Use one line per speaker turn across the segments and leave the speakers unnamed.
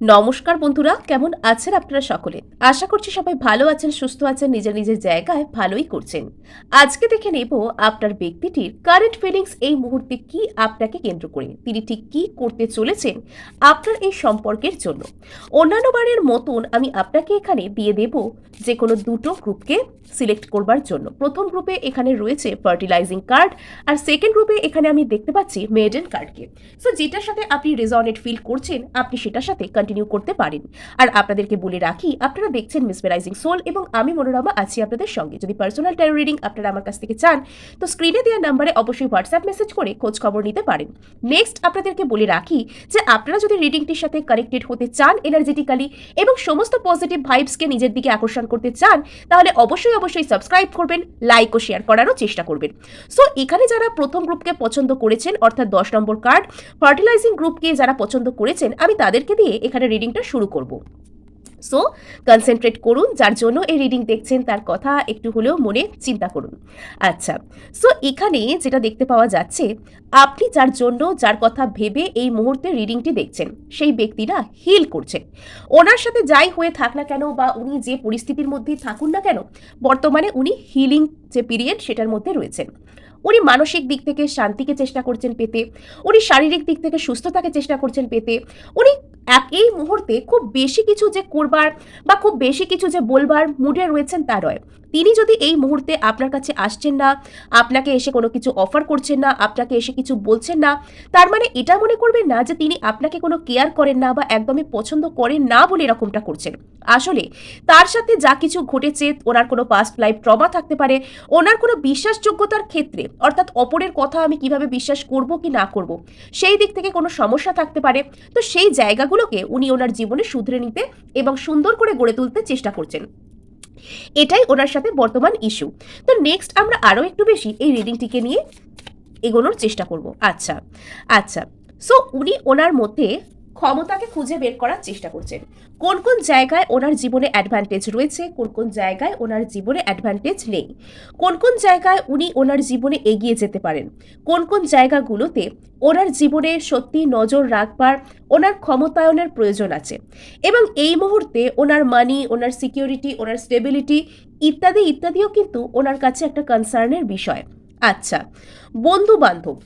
নমস্কার বন্ধুরা, কেমন আছেন আপনারা সকলে? আশা করছি সবাই ভালো আছেন, সুস্থ আছেন, নিজের নিজের জায়গায় ভালোই করছেন। আজকে দেখে নেব আপনার ব্যক্তিটির কারেন্ট ফিলিংস এই মুহূর্তে কি আপনাকে কেন্দ্র করে? তিনি ঠিক কি করতে চলেছেন আপনার এই সম্পর্কের জন্য? অন্যান্য বারের মতন আমি আপনাকে এখানে দিয়ে দেব যে কোনো দুটো গ্রুপকে সিলেক্ট করবার জন্য। প্রথম গ্রুপে এখানে রয়েছে ফার্টিলাইজিং কার্ড আর সেকেন্ড গ্রুপে এখানে আমি দেখতে পাচ্ছি মেডেন কার্ডকে সো যেটার সাথে আপনি রেজনেট ফিল করছেন, আপনি সেটার সাথে কন্টিনিউ করতে পারেন আর আপনাদেরকে বলে রাখি, আপনারা দেখছেন মিসমেরাইজিং সোল এবং আমি মনোরমা আছি আপনাদের সঙ্গে। যদি পার্সোনাল ট্যারো রিডিং আপনারা আমার কাছ থেকে চান, তো স্ক্রিনে দেওয়া নাম্বারে অবশ্যই হোয়াটসঅ্যাপ মেসেজ করে খোঁজ খবর নিতে পারেন। নেক্সট আপনাদেরকে বলে রাখি যে আপনারা যদি রিডিংটির সাথে কানেক্টেড হতে চান এনার্জেটিক্যালি এবং সমস্ত পজিটিভ ভাইবসকে নিজের দিকে আকর্ষণ করতে চান, তাহলে অবশ্যই অবশ্যই সাবস্ক্রাইব করবেন লাইক ও শেয়ার করারও চেষ্টা করবেন। সো এখানে যারা প্রথম গ্রুপকে পছন্দ করেছেন, অর্থাৎ দশ নম্বর কার্ড ফার্টিলাইজিং গ্রুপকে যারা পছন্দ করেছেন, আমি তাদেরকে দিয়ে এখানে রিডিংটা শুরু করব। সো কনসেন্ট্রেট করুন, যার জন্য এই রিডিং দেখছেন তার কথা একটু হলেও মনে চিন্তা করুন। আচ্ছা সো এখানে যেটা দেখতে পাওয়া যাচ্ছে, আপনি যার জন্য যার কথা ভেবে এই মুহূর্তে রিডিংটি দেখছেন, সেই ব্যক্তিরা হিল করছেন ওনার সাথে যাই হয়ে থাক না কেন বা উনি যে পরিস্থিতির মধ্যেই থাকুন না কেন, বর্তমানে উনি হিলিং যে পিরিয়ড সেটার মধ্যে রয়েছেন। উনি মানসিক দিক থেকে শান্তিকে চেষ্টা করছেন পেতে, উনি শারীরিক দিক থেকে সুস্থতাকে চেষ্টা করছেন পেতে, উনি এক এই মুহূর্তে খুব বেশি কিছু যে করবার বা খুব বেশি কিছু যে বলবার মুডে রয়েছেন তা নয় তিনি যদি এই মুহূর্তে আপনার কাছে আসছেন না, আপনাকে এসে কোনো কিছু অফার করছেন না, আপনাকে এসে কিছু বলছেন না, তার মানে এটা মনে করবেন না যে তিনি আপনাকে কোনো কেয়ার করেন না বা একদমই পছন্দ করেন না বলে এরকমটা করছেন। আসলে তার সাথে যা কিছু ঘটেছে, ওনার কোনো পাস্ট লাইফ ট্রমা থাকতে পারে, ওনার কোনো বিশ্বাসযোগ্যতার ক্ষেত্রে, অর্থাৎ অপরের কথা আমি কীভাবে বিশ্বাস করব কি না করব, সেই দিক থেকে কোনো সমস্যা থাকতে পারে। তো সেই জায়গাগুলোকে উনি ওনার জীবনে শুধরে নিতে এবং সুন্দর করে গড়ে তুলতে চেষ্টা করছেন। এটাই ওনার সাথে বর্তমান ইস্যু তো নেক্সট আমরা আরও একটু বেশি এই রিডিংটিকে নিয়ে এগোনোর চেষ্টা করব। আচ্ছা আচ্ছা। সো উনি ওনার মধ্যে ক্ষমতাকে খুঁজে বের করার চেষ্টা করছেন কোন কোন জায়গায় ওনার জীবনে অ্যাডভান্টেজ রয়েছে, কোন কোন জায়গায় ওনার জীবনে অ্যাডভান্টেজ নেই। কোন কোন জায়গায় উনি ওনার জীবনে এগিয়ে যেতে পারেন। কোন কোন জায়গাগুলোতে ওনার জীবনে সত্যি নজর রাখবার, ওনার ক্ষমতায়নের প্রয়োজন আছে। এবং এই মুহূর্তে ওনার মানি ওনার সিকিউরিটি ওনার স্টেবিলিটি ইত্যাদি, ইত্যাদিও কিন্তু ওনার কাছে একটা কনসার্নের বিষয়। আচ্ছা বন্ধু বান্ধব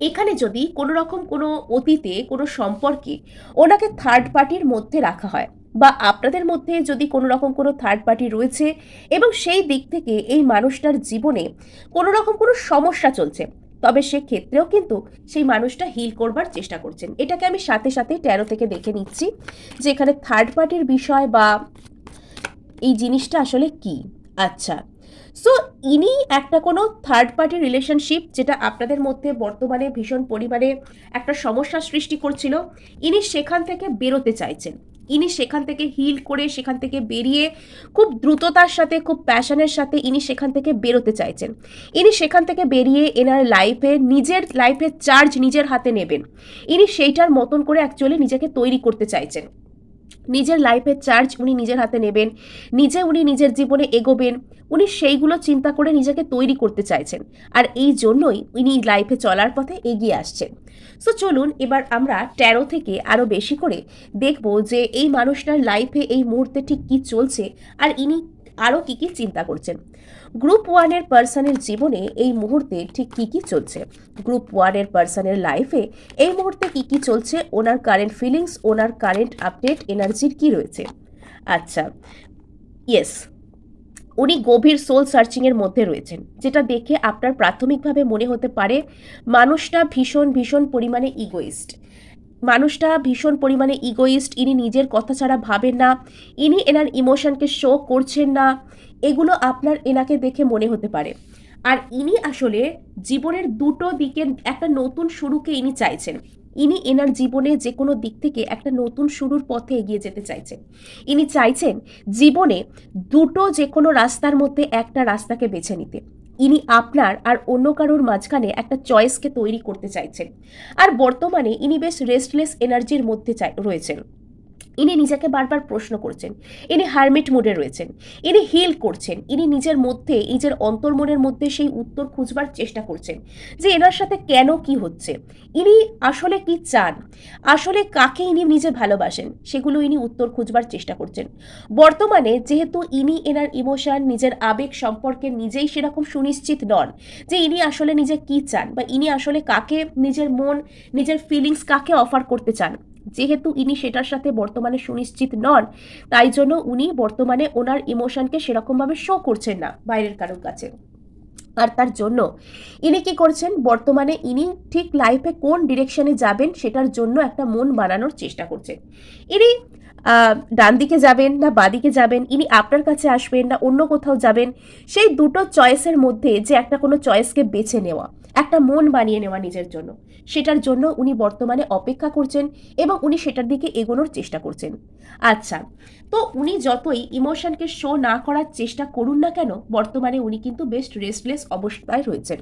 এখানে যদি কোনো রকম কোনো অতীতে কোনো সম্পর্কে ওনাকে থার্ড পার্টির মধ্যে রাখা হয় বা আপনাদের মধ্যে যদি কোনো রকম কোনো থার্ড পার্টি রয়েছে এবং সেই দিক থেকে এই মানুষটার জীবনে কোনো রকম কোনো সমস্যা চলছে, তবে সেক্ষেত্রেও কিন্তু সেই মানুষটা হিল করবার চেষ্টা করছেন। এটাকে আমি সাথে সাথে ট্যারো থেকে দেখে নিচ্ছি যে এখানে থার্ড পার্টির বিষয় বা এই জিনিসটা আসলে কি? আচ্ছা সো ইনি একটা কোনো থার্ড পার্টি রিলেশনশিপ যেটা আপনাদের মধ্যে বর্তমানে ভীষণ পরিমাণে একটা সমস্যা সৃষ্টি করছিল, ইনি সেখান থেকে বেরোতে চাইছেন। ইনি সেখান থেকে হিল করে, সেখান থেকে বেরিয়ে খুব দ্রুততার সাথে, খুব প্যাশনের সাথে ইনি সেখান থেকে বেরোতে চাইছেন। ইনি সেখান থেকে বেরিয়ে এনার লাইফে নিজের লাইফের চার্জ নিজের হাতে নেবেন। ইনি সেইটার মতন করে অ্যাকচুয়ালি নিজেকে তৈরি করতে চাইছেন। নিজের লাইফের চার্জ উনি নিজের হাতে নেবেন, নিজে উনি নিজের জীবনে এগোবেন, উনি সেইগুলো চিন্তা করে নিজেকে তৈরি করতে চাইছেন। আর এই জন্যই উনি লাইফে চলার পথে এগিয়ে আসছেন। সো চলুন এবার আমরা ট্যারো থেকে আরও বেশি করে দেখব যে এই মানুষটার লাইফে এই মুহূর্তে ঠিক কী চলছে, আর ইনি আরও কী কী চিন্তা করছেন। গ্রুপ ওয়ানের পার্সনের জীবনে এই মুহূর্তে ঠিক কী কী চলছে? গ্রুপ ওয়ানের পার্সনের লাইফে এই মুহূর্তে কী কী চলছে? ওনার কারেন্ট ফিলিংস ওনার কারেন্ট আপডেট এনার্জির কী রয়েছে? আচ্ছা ইয়েস উনি গভীর সোল সার্চিংয়ের মধ্যে রয়েছেন, যেটা দেখে আপনার প্রাথমিকভাবে মনে হতে পারে, মানুষটা ভীষণ ভীষণ পরিমাণে ইগোইস্ট মানুষটা ভীষণ পরিমাণে ইগোইস্ট ইনি নিজের কথা ছাড়া ভাবেন না, ইনি এনার ইমোশনকে শো করছেন না, এগুলো আপনার এনাকে দেখে মনে হতে পারে। আর ইনি আসলে জীবনের দুটো দিকের একটা নতুন শুরুকে ইনি চাইছেন। ইনি এনার জীবনে যে কোনো দিক থেকে একটা নতুন শুরুর পথে এগিয়ে যেতে চাইছেন। ইনি চাইছেন জীবনে দুটো যে কোনো রাস্তার মধ্যে একটা রাস্তাকে বেছে নিতে। ইনি আপনার আর অন্য কারোর মাঝখানে একটা চয়েসকে তৈরি করতে চাইছেন। আর বর্তমানে ইনি বেশ রেস্টলেস এনার্জির মধ্যে রয়েছেন। ইনি নিজেকে বারবার প্রশ্ন করছেন। ইনি হারমিট মোডে রয়েছেন। ইনি হিল করছেন। ইনি নিজের মধ্যে, নিজের অন্তর্মনের মধ্যে সেই উত্তর খুঁজবার চেষ্টা করছেন যে এনার সাথে কেন কি হচ্ছে। ইনি আসলে কি চান? আসলে কাকে ইনি নিজে ভালোবাসেন? সেগুলো ইনি উত্তর খুঁজবার চেষ্টা করছেন। বর্তমানে যেহেতু ইনি এনার ইমোশন, নিজের আবেগ সম্পর্কে নিজেই সেরকম সুনিশ্চিত নন যে ইনি আসলে নিজে কি চান বা ইনি আসলে কাকে নিজের মন, নিজের ফিলিংস কাকে অফার করতে চান। যেহেতু ইনি সেটার সাথে বর্তমানে সুনিশ্চিত নন, তাই জন্য উনি বর্তমানে ওনার ইমোশনকে সেরকমভাবে শো করছেন না বাইরের কারোর কাছে। আর তার জন্য ইনি কি করছেন, বর্তমানে ইনি ঠিক লাইফে কোন ডিরেকশনে যাবেন সেটার জন্য একটা মন বানানোর চেষ্টা করছেন। ইনি ডান দিকে যাবেন না বাদিকে যাবেন, ইনি আপনার কাছে আসবেন না অন্য কোথাও যাবেন, সেই দুটো চয়েসের মধ্যে যে একটা কোনো চয়েসকে বেছে নেওয়া, একটা মন বানিয়ে নেওয়া নিজের জন্য। সেটার জন্য উনি বর্তমানে অপেক্ষা করছেন এবং উনি সেটার দিকে এগোনোর চেষ্টা করছেন। আচ্ছা তো উনি যতই ইমোশনকে শো না করার চেষ্টা করুন না কেন, বর্তমানে উনি কিন্তু বেস্ট রেস্টলেস অবস্থায় রয়েছেন।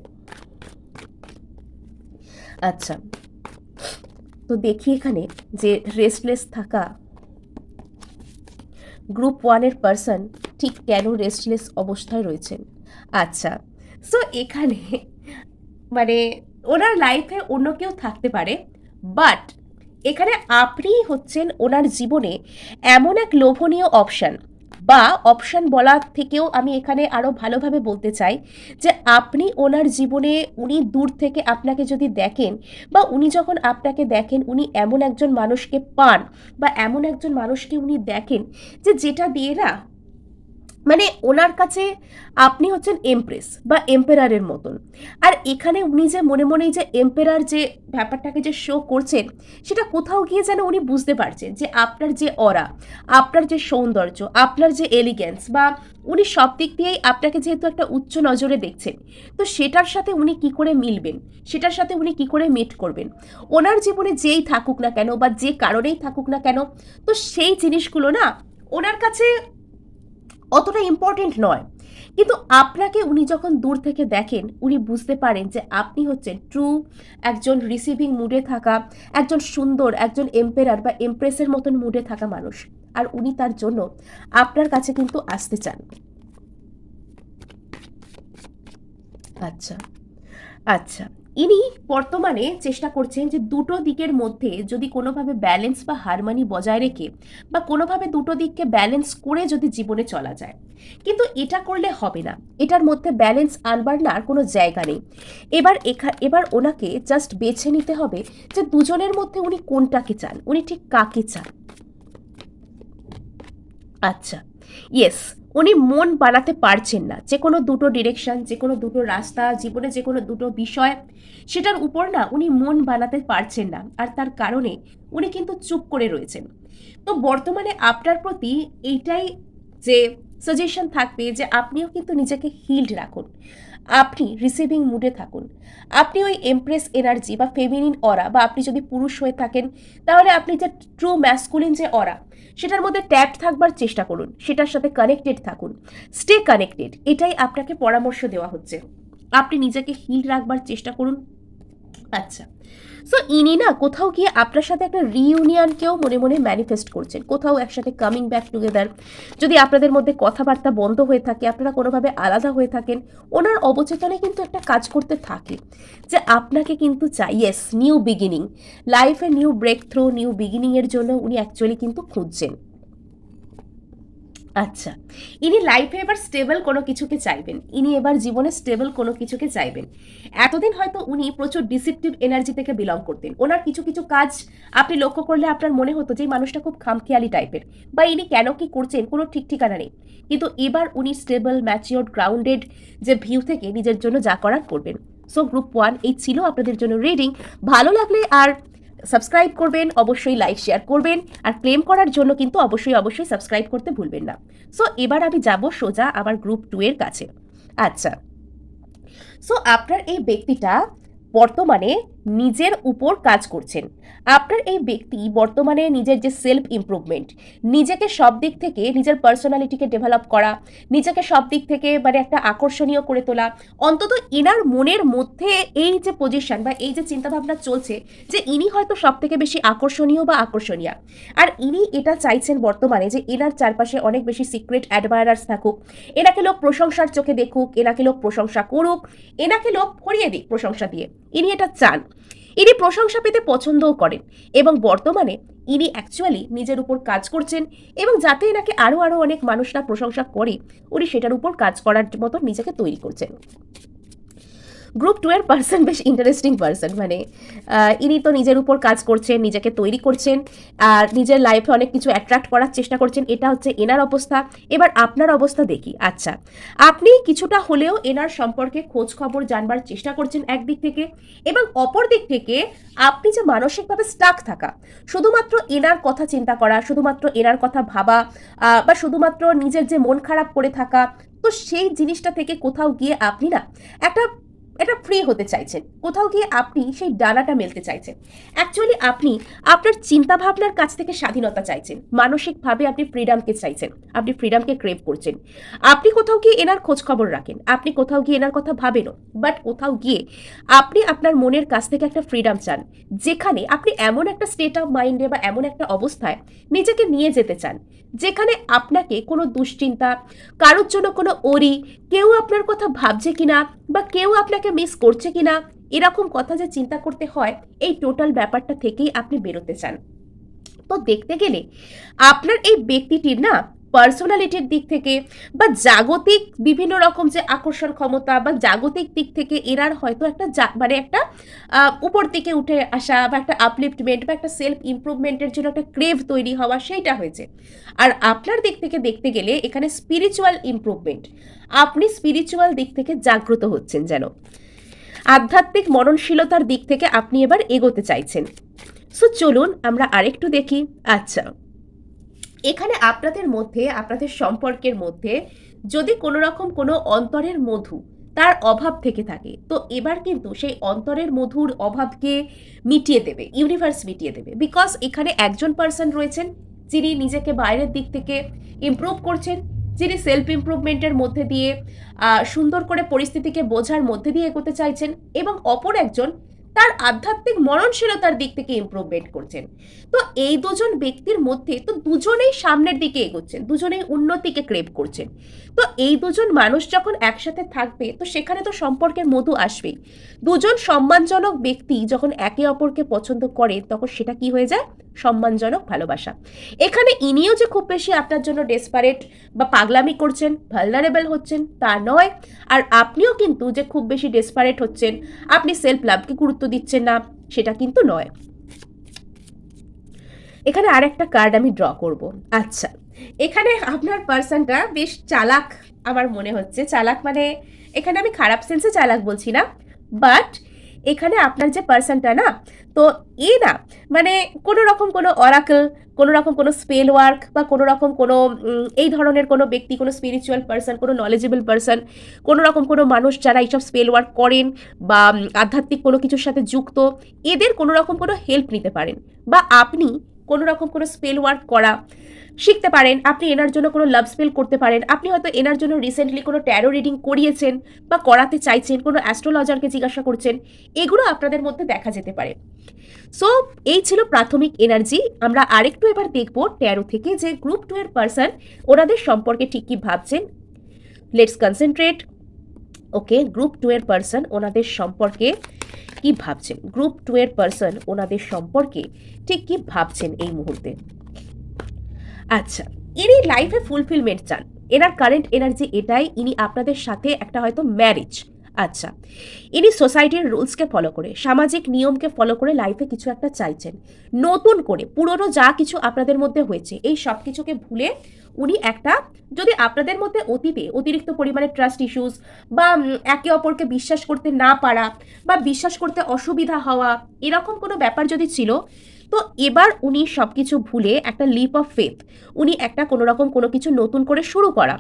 আচ্ছা তো দেখি এখানে যে রেস্টলেস থাকা গ্রুপ ওয়ানের পার্সন ঠিক কেন রেস্টলেস অবস্থায় রয়েছেন। আচ্ছা সো এখানে মানে ওনার লাইফে অন্য কেউ থাকতে পারে বাট এখানে আপনি হচ্ছেন ওনার জীবনে এমন এক লোভনীয় অপশান বা অপশান বলার থেকেও আমি এখানে আরও ভালোভাবে বলতে চাই যে আপনি ওনার জীবনে উনি দূর থেকে আপনাকে যদি দেখেন, বা উনি যখন আপনাকে দেখেন, উনি এমন একজন মানুষকে পান, বা এমন একজন মানুষকে উনি দেখেন যে যেটা দিয়ে না মানে ওনার কাছে আপনি হচ্ছেন এমপ্রেস বা এম্পেরারের মতন। আর এখানে উনি যে মনে মনে যে এম্পেরার যে ব্যাপারটাকে যে শো করছেন, সেটা কোথাও গিয়ে যেন উনি বুঝতে পারছেন যে আপনার যে অরা আপনার যে সৌন্দর্য, আপনার যে এলিগেন্স বা উনি সব দিক দিয়েই আপনাকে যেহেতু একটা উচ্চ নজরে দেখছেন, তো সেটার সাথে উনি কি করে মিলবেন? সেটার সাথে উনি কি করে মিট করবেন? ওনার জীবনে যেই থাকুক না কেন বা যে কারণেই থাকুক না কেন, তো সেই জিনিসগুলো না ওনার কাছে অতটা ইম্পর্টেন্ট নয়। কিন্তু আপনাকে উনি যখন দূর থেকে দেখেন, উনি বুঝতে পারেন যে আপনি হচ্ছেন ট্রু একজন রিসিভিং মুডে থাকা, একজন সুন্দর, একজন এম্পেরার বা এমপ্রেসের মতন মুডে থাকা মানুষ। আর উনি তার জন্য আপনার কাছে কিন্তু আসতে চান। আচ্ছা। আচ্ছা। ইনি বর্তমানে চেষ্টা করছেন যে দুটো দিকের মধ্যে যদি কোনোভাবে ব্যালেন্স বা হারমানি বজায় রেখে বা কোনোভাবে দুটো দিককে ব্যালেন্স করে যদি জীবনে চলা যায়। কিন্তু এটা করলে হবে না। এটার মধ্যে ব্যালেন্স আনবার না আর কোনো জায়গা নেই। এবার এখা এবার ওনাকে জাস্ট বেছে নিতে হবে যে দুজনের মধ্যে উনি কোনটাকে চান, উনি ঠিক কাকে চান। আচ্ছা ইয়েস উনি মন বানাতে পারছেন না। যে কোনো দুটো ডিরেকশন যে কোনো দুটো রাস্তা, জীবনে যে কোনো দুটো বিষয়, সেটার উপর না উনি মন বানাতে পারছেন না। আর তার কারণে উনি কিন্তু চুপ করে রয়েছেন। তো বর্তমানে আপনার প্রতি এইটাই যে সাজেশন থাকবে যে আপনিও কিন্তু নিজেকে হিল্ড রাখুন। আপনি রিসিভিং মুডে থাকুন। আপনি ওই এমপ্রেস এনার্জি বা ফেমিনিন অরা বা আপনি যদি পুরুষ হয়ে থাকেন, তাহলে আপনি যে ট্রু ম্যাসকুলিন যে অরা সেটার মধ্যে ট্যাপ থাকবার চেষ্টা করুন। সেটার সাথে কানেক্টেড থাকুন। স্টে কানেক্টেড এটাই আপনাকে পরামর্শ দেওয়া হচ্ছে। আপনি নিজেকে হিল রাখবার চেষ্টা করুন। আচ্ছা। সো ইনি না কোথাও গিয়ে আপনার সাথে একটা রিইউনিয়নকেও মনে মনে ম্যানিফেস্ট করছেন। কোথাও একসাথে কামিং ব্যাক টুগেদার যদি আপনাদের মধ্যে কথাবার্তা বন্ধ হয়ে থাকে, আপনারা কোনোভাবে আলাদা হয়ে থাকেন, ওনার অবচেতনে কিন্তু একটা কাজ করতে থাকে যে আপনাকে কিন্তু চাই ইয়েস নিউ বিগিনিং লাইফে নিউ ব্রেক থ্রু নিউ বিগিনিংয়ের জন্য উনি অ্যাকচুয়ালি কিন্তু খুঁজছেন। আচ্ছা ইনি লাইফে এবার স্টেবল কোনো কিছুকে চাইবেন, ইনি এবার জীবনে স্টেবল কোনো কিছুকে চাইবেন। এতদিন হয়তো উনি প্রচুর ডিসিপ্টিভ এনার্জি থেকে বিলং করতেন। ওনার কিছু কিছু কাজ আপনি লক্ষ্য করলে আপনার মনে হতো যে মানুষটা খুব খামখেয়ালি টাইপের বা ইনি কেন কি করছেন কোনো ঠিক ঠিকানা নেই। কিন্তু এবার উনি স্টেবল ম্যাচিওর গ্রাউন্ডেড যে ভিউ থেকে নিজের জন্য যা করার করবেন। সো গ্রুপ ওয়ান এই ছিল আপনাদের জন্য রিডিং ভালো লাগলে আর সাবস্ক্রাইব করবেন, অবশ্যই লাইক শেয়ার করবেন, আর ক্লেম করার জন্য কিন্তু অবশ্যই অবশ্যই সাবস্ক্রাইব করতে ভুলবেন না। সো এবার আমি যাব সোজা আমার গ্রুপ টু এর কাছে। আচ্ছা। সো আপনার এই ব্যক্তিটা বর্তমানে নিজের উপর কাজ করছেন। আপনার এই ব্যক্তি বর্তমানে নিজের যে সেলফ ইমপ্রুভমেন্ট নিজেকে সব দিক থেকে নিজের পার্সোনালিটিকে ডেভেলপ করা, নিজেকে সব দিক থেকে মানে একটা আকর্ষণীয় করে তোলা, অন্তত এনার মনের মধ্যে এই যে পজিশন বা এই যে চিন্তাভাবনা চলছে যে ইনি হয়তো সব থেকে বেশি আকর্ষণীয় বা আকর্ষণীয়। আর ইনি এটা চাইছেন বর্তমানে যে এনার চারপাশে অনেক বেশি সিক্রেট অ্যাডমায়ারার্স থাকুক, এনাকে লোক প্রশংসার চোখে দেখুক, এনাকে লোক প্রশংসা করুক, এনাকে লোক ভরিয়ে দিক প্রশংসা দিয়ে। ইনি এটা চান। ইনি প্রশংসা পেতে পছন্দও করেন এবং বর্তমানে ইনি অ্যাকচুয়ালি নিজের উপর কাজ করছেন এবং যাতে এনাকে আরও আরও অনেক মানুষরা প্রশংসা করে, উনি সেটার উপর কাজ করার মতো নিজেকে তৈরি করছেন। গ্রুপ টু এর পার্সন বেশ ইন্টারেস্টিং পার্সন মানে ইনি তো নিজের উপর কাজ করছেন, নিজেকে তৈরি করছেন, আর নিজের লাইফে অনেক কিছু অ্যাট্রাক্ট করার চেষ্টা করছেন, এটা হচ্ছে এনার অবস্থা। এবার আপনার অবস্থা দেখি। আচ্ছা আপনি কিছুটা হলেও এনার সম্পর্কে খোঁজ খবর জানবার চেষ্টা করছেন একদিক থেকে এবং অপর দিক থেকে আপনি যে মানসিকভাবে স্টাক থাকা, শুধুমাত্র এনার কথা চিন্তা করা, শুধুমাত্র এনার কথা ভাবা বা শুধুমাত্র নিজের যে মন খারাপ করে থাকা, তো সেই জিনিসটা থেকে কোথাও গিয়ে আপনি না একটা এটা ফ্রি হতে চাইছেন কোথাও গিয়ে আপনি সেই ডানাটা মেলতে চাইছেন। অ্যাকচুয়ালি আপনি আপনার চিন্তাভাবনার কাছ থেকে স্বাধীনতা চাইছেন। মানসিকভাবে আপনি ফ্রিডামকে চাইছেন। আপনি ফ্রিডামকে ক্রেভ করছেন। আপনি কোথাও গিয়ে এনার খোঁজ খবর রাখেন। আপনি কোথাও গিয়ে এনার কথা ভাবেনও। বাট কোথাও গিয়ে আপনি আপনার মনের কাছ থেকে একটা ফ্রিডাম চান। যেখানে আপনি এমন একটা স্টেট অফ মাইন্ডে বা এমন একটা অবস্থায় নিজেকে নিয়ে যেতে চান। যেখানে আপনাকে কোনো দুশ্চিন্তা, কারোর জন্য কোনো ওরি কেউ আপনার কথা ভাবছে কিনা বা কেউ আপনাকে মিস করছে কিনা, এরকম কথা যে চিন্তা করতে হয়, এই টোটাল ব্যাপারটা থেকেই আপনি বেরোতে চান। তো দেখতে গেলে, আপনার এই ব্যক্তিটির না পার্সোনালিটির দিক থেকে বা জাগতিক বিভিন্ন রকম যে আকর্ষণ ক্ষমতা বা জাগতিক দিক থেকে এরার হয়তো একটা মানে একটা উপর দিকে উঠে আসা বা একটা আপলিফটমেন্ট বা একটা সেলফ ইমপ্রুভমেন্টের জন্য একটা ক্রেভ তৈরি হওয়া সেইটা হয়েছে। আর আপনার দিক থেকে দেখতে গেলে এখানে স্পিরিচুয়াল ইমপ্রুভমেন্ট আপনি স্পিরিচুয়াল দিক থেকে জাগ্রত হচ্ছেন যেন। আধ্যাত্মিক মননশীলতার দিক থেকে আপনি এবার এগোতে চাইছেন। সো চলুন আমরা আরেকটু দেখি। আচ্ছা। এখানে আপনাদের মধ্যে, আপনাদের সম্পর্কের মধ্যে যদি কোনো রকম কোনো অন্তরের মধু তার অভাব থেকে থাকে, তো এবার কিন্তু সেই অন্তরের মধুর অভাবকে মিটিয়ে দেবে ইউনিভার্স মিটিয়ে দেবে। বিকজ এখানে একজন পার্সন রয়েছেন, যিনি নিজেকে বাইরের দিক থেকে ইমপ্রুভ করছেন, যিনি সেলফ ইমপ্রুভমেন্টের মধ্যে দিয়ে সুন্দর করে পরিস্থিতিকে বোঝার মধ্যে দিয়ে এগোতে চাইছেন এবং অপর একজন তার আধ্যাত্মিক মরণশীলতার দিক থেকে ইম্প্রুভমেন্ট করছেন। তো এই দুজন ব্যক্তির মধ্যে তো দুজনেই সামনের দিকে এগোচ্ছেন, দুজনেই উন্নতিকে ক্রেপ করছেন। তো এই দুজন মানুষ যখন একসাথে থাকবে, তো সেখানে তো সম্পর্কের মধু আসবেই। দুজন সম্মানজনক ব্যক্তি যখন একে অপরকে পছন্দ করে, তখন সেটা কি হয়ে যায়? সম্মানজনক ভালোবাসা। এখানে ইনিও যে খুব বেশি আপনার জন্য ডেসপারেট বা পাগলামি করছেন ভালনারেবল হচ্ছেন, তা নয়। আর আপনিও কিন্তু যে খুব বেশি ডেসপারেট হচ্ছেন, আপনি সেলফ লাভকে গুরুত্ব দিচ্ছেন না, সেটা কিন্তু নয়। এখানে আর একটা কার্ড আমি ড্র করব। আচ্ছা এখানে আপনার পার্সনটা বেশ চালাক আমার মনে হচ্ছে। চালাক মানে এখানে আমি খারাপ সেন্সে চালাক বলছি না বাট এখানে আপনার যে পার্সনটা না, তো এ না মানে কোনো রকম কোনো অরাকল কোনো রকম কোনো স্পেল ওয়ার্ক বা কোনো রকম কোনো এই ধরনের কোনো ব্যক্তি, কোনো স্পিরিচুয়াল পার্সন কোনো নলেজেবল পার্সন কোনো রকম কোনো মানুষ যারা এইসব স্পেল ওয়ার্ক করেন বা আধ্যাত্মিক কোনো কিছুর সাথে যুক্ত, এদের কোনো রকম কোনো হেল্প নিতে পারেন। বা আপনি কোনো রকম কোনো স্পেল ওয়ার্ক করা শিখতে পারেন, আপনি এনার জন্য কোনো লাভ স্পেল করতে পারেন, আপনি হয়তো এনার জন্য রিসেন্টলি কোনো ট্যারো রিডিং করিয়েছেন বা করাতে চাইছেন, কোনো অ্যাস্ট্রোলজারকে জিজ্ঞাসা করছেন, এগুলো আপনাদের মধ্যে দেখা যেতে পারে। সো এই ছিল প্রাথমিক এনার্জি আমরা আরেকটু এবার দেখব ট্যারো থেকে যে গ্রুপ টু এর পার্সন ওনাদের সম্পর্কে ঠিক কী ভাবছেন। Let's concentrate okay group two এর পার্সন ওনাদের সম্পর্কে কি ভাবছেন? গ্রুপ টু এর পার্সন ওনাদের সম্পর্কে ঠিক কি ভাবছেন এই মুহূর্তে? আচ্ছা ইনি লাইফে ফুলফিলমেন্ট চান। এনার কারেন্ট এনার্জি এটাই, ইনি আপনাদের সাথে একটা হয়তো ম্যারেজ আচ্ছা ইনি সোসাইটির রুলসকে ফলো করে, সামাজিক নিয়মকে ফলো করে লাইফে কিছু একটা চাইছেন। নতুন করে, পুরনো যা কিছু আপনাদের মধ্যে হয়েছে, এই সব কিছুকে ভুলে উনি একটা, যদি আপনাদের মধ্যে অতীতে অতিরিক্ত পরিমাণে ট্রাস্ট ইস্যুস বা একে অপরকে বিশ্বাস করতে না পারা বা, বিশ্বাস করতে অসুবিধা হওয়া, এরকম কোনো ব্যাপার যদি ছিল তো এবার উনি সব কিছু ভুলে একটা লিপ অফ ফেথ উনি একটা কোনো রকম কোনো কিছু নতুন করে শুরু করা,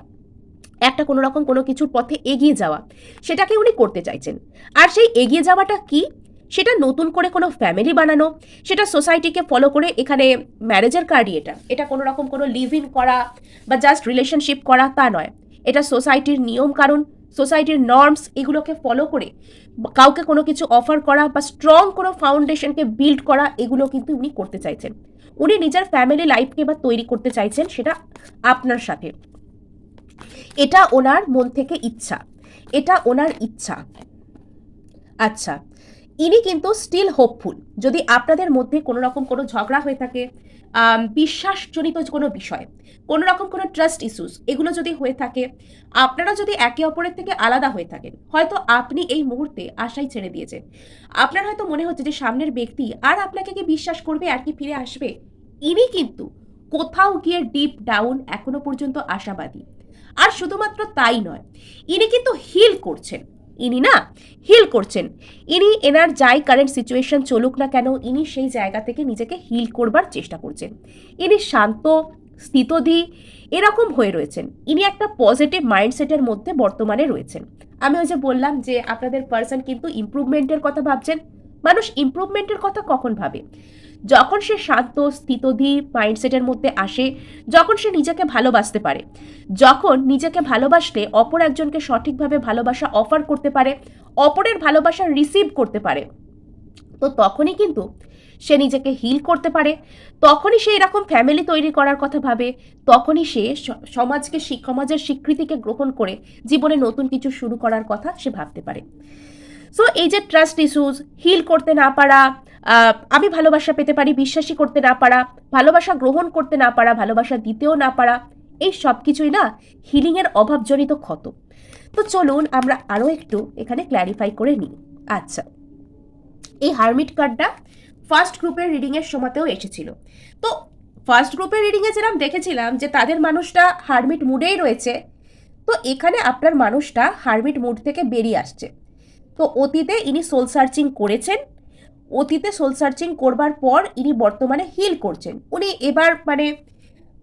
একটা কোনো রকম কোনো কিছুর পথে এগিয়ে যাওয়া, সেটাকে উনি করতে চাইছেন। আর সেই এগিয়ে যাওয়াটা কি? সেটা নতুন করে কোনো ফ্যামিলি বানানো, সেটা সোসাইটিকে ফলো করে এখানে ম্যারেজের কার্ডই এটা। এটা কোনো রকম কোনো লিভ ইন করা বা জাস্ট রিলেশনশিপ করা তা নয়। এটা সোসাইটির নিয়ম কারণ সোসাইটির নর্মস এগুলোকে ফলো করে কাউকে কোনো কিছু অফার করা বা স্ট্রং কোনো ফাউন্ডেশনকে বিল্ড করা এগুলো কিন্তু উনি করতে চাইছেন। উনি নিজের ফ্যামিলি লাইফকে বা তৈরি করতে চাইছেন সেটা আপনার সাথে। এটা ওনার মন থেকে ইচ্ছা। এটা ওনার ইচ্ছা। আচ্ছা ইনি কিন্তু স্টিল হোপফুল যদি আপনাদের মধ্যে কোনো রকম কোনো ঝগড়া হয়ে থাকে বিশ্বাসজনিত কোনো বিষয় কোনো রকম কোনো ট্রাস্ট ইস্যুস এগুলো যদি হয়ে থাকে, আপনারা যদি একে অপরের থেকে আলাদা হয়ে থাকেন, হয়তো আপনি এই মুহূর্তে আশাই ছেড়ে দিয়েছেন। আপনার হয়তো মনে হচ্ছে যে সামনের ব্যক্তি আর আপনাকে কি বিশ্বাস করবে, আর কি ফিরে আসবে? ইনি কিন্তু কোথাও গিয়ে ডিপ ডাউন এখনও পর্যন্ত আশাবাদী। আর শুধুমাত্র তাই নয়, ইনি কিন্তু হিল করছেন। ইনি না হিল করছেন। ইনি এনার যাই কারেন্ট সিচুয়েশন চলুক না কেন, ইনি সেই জায়গা থেকে নিজেকে হিল করবার চেষ্টা করছেন। ইনি শান্ত স্থিতধী এরকম হয়ে রয়েছেন। ইনি একটা পজিটিভ মাইন্ডসেটের মধ্যে বর্তমানে রয়েছেন। আমি ওই যে বললাম যে আপনাদের পার্সন কিন্তু ইমপ্রুভমেন্টের কথা ভাবছেন। মানুষ ইমপ্রুভমেন্টের কথা কখন ভাবে? যখন সে শান্ত স্থিতধী মাইন্ডসেটের মধ্যে আসে, যখন সে নিজেকে ভালোবাসতে পারে। যখন নিজেকে ভালোবাসলে অপর একজনকে সঠিকভাবে ভালোবাসা অফার করতে পারে, অপরের ভালোবাসা রিসিভ করতে পারে। তো তখনই কিন্তু সে নিজেকে হিল করতে পারে। তখনই সে এরকম ফ্যামিলি তৈরি করার কথা ভাবে। তখনই সে সমাজকে সমাজের স্বীকৃতিকে গ্রহণ করে জীবনে নতুন কিছু শুরু করার কথা সে ভাবতে পারে। সো এই যে ট্রাস্ট ইস্যুস হিল করতে না পারা আমি ভালোবাসা পেতে পারি বিশ্বাসী করতে না পারা, ভালোবাসা গ্রহণ করতে না পারা, ভালোবাসা দিতেও না পারা, এই সব কিছুই না হিলিংয়ের অভাবজনিত ক্ষত। তো চলুন আমরা আরও একটু এখানে ক্ল্যারিফাই করে নিই। আচ্ছা এই হারমিট কার্ডটা ফার্স্ট গ্রুপের রিডিংয়ের সময়তেও এসেছিল। তো ফার্স্ট গ্রুপের রিডিংয়ে যেরকম দেখেছিলাম যে তাদের মানুষটা হারমিট মুডেই রয়েছে, তো এখানে আপনার মানুষটা হারমিট মুড থেকে বেরিয়ে আসছে। তো অতীতে ইনি সোল সার্চিং করেছেন, অতীতে সোল সার্চিং করবার পর ইনি বর্তমানে হিল করছেন। উনি এবার মানে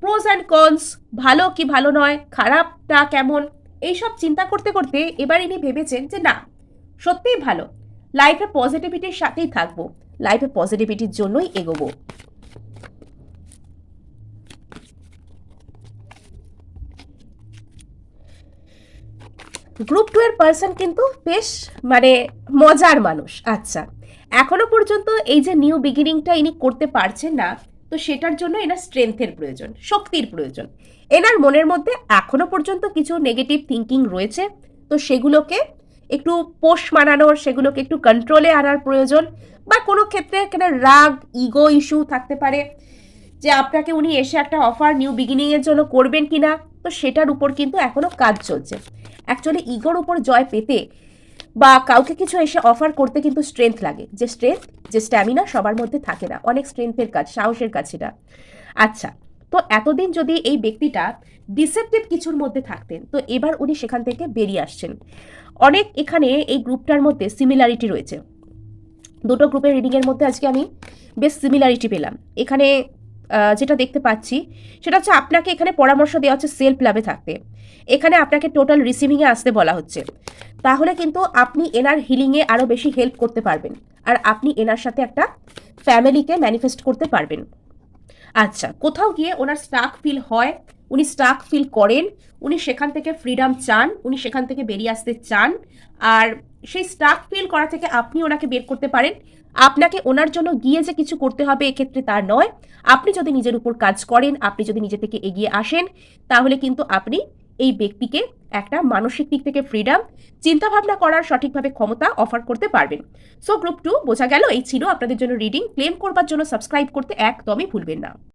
প্রোজ অ্যান্ড কনস ভালো কি ভালো নয়, খারাপটা কেমন, এইসব চিন্তা করতে করতে এবার ইনি ভেবেছেন যে না, সত্যিই ভালো লাইফে পজিটিভিটির সাথেই থাকব। লাইফে পজিটিভিটির জন্যই এগোবো। গ্রুপ টু এর পার্সন কিন্তু বেশ মানে মজার মানুষ। আচ্ছা এখনও পর্যন্ত এই যে নিউ বিগিনিংটা ইনি করতে পারছেন না, তো সেটার জন্য এনার স্ট্রেংথের প্রয়োজন, শক্তির প্রয়োজন। এনার মনের মধ্যে এখনও পর্যন্ত কিছু নেগেটিভ থিঙ্কিং রয়েছে, তো সেগুলোকে একটু পোষ মানানোর, সেগুলোকে একটু কন্ট্রোলে আনার প্রয়োজন। বা কোনো ক্ষেত্রে এখানে রাগ ইগো ইস্যু থাকতে পারে, যে আপনাকে উনি এসে একটা অফার নিউ বিগিনিংয়ের জন্য করবেন কিনা, তো সেটার উপর কিন্তু এখনও কাজ চলছে। অ্যাকচুয়ালি ইগোর উপর জয় পেতে বা কাউকে কিছু এসে অফার করতে কিন্তু স্ট্রেংথ লাগে। যে স্ট্রেংথ যে স্ট্যামিনা সবার মধ্যে থাকে না। অনেক স্ট্রেংথের কাজ, সাহসের কাজ সেটা। আচ্ছা তো এতদিন যদি এই ব্যক্তিটা ডিসেপ্টিভ কিছুর মধ্যে থাকতেন, তো এবার উনি সেখান থেকে বেরিয়ে আসছেন। অনেক এখানে এই গ্রুপটার মধ্যে সিমিলারিটি রয়েছে। দুটো গ্রুপের রিডিংয়ের মধ্যে আজকে আমি বেশ সিমিলারিটি পেলাম। এখানে যেটা দেখতে পাচ্ছি, সেটা হচ্ছে আপনাকে এখানে পরামর্শ দেওয়া হচ্ছে সেলফ লাভে থাকতে। এখানে আপনাকে টোটাল রিসিভিংয়ে আসতে বলা হচ্ছে। তাহলে কিন্তু আপনি এনার হিলিংয়ে আরও বেশি হেল্প করতে পারবেন। আর আপনি এনার সাথে একটা ফ্যামিলিকে ম্যানিফেস্ট করতে পারবেন। আচ্ছা কোথাও গিয়ে ওনার স্টাক ফিল হয় উনি স্টাক ফিল করেন, উনি সেখান থেকে ফ্রিডম চান, উনি সেখান থেকে বেরিয়ে আসতে চান। আর সেই স্টাক ফিল করা থেকে আপনি ওনাকে বের করতে পারেন। আপনাকে ওনার জন্য গিয়ে যে কিছু করতে হবে এক্ষেত্রে তার নয়। আপনি যদি নিজের উপর কাজ করেন, আপনি যদি নিজে থেকে এগিয়ে আসেন, তাহলে কিন্তু আপনি এই ব্যক্তিকে একটা মানসিক দিক থেকে ফ্রিডম চিন্তাভাবনা করার সঠিকভাবে ক্ষমতা অফার করতে পারবেন। সো গ্রুপ টু বোঝা গেল, এই ছিল আপনাদের জন্য রিডিং ক্লেম করবার জন্য সাবস্ক্রাইব করতে একদমই ভুলবেন না।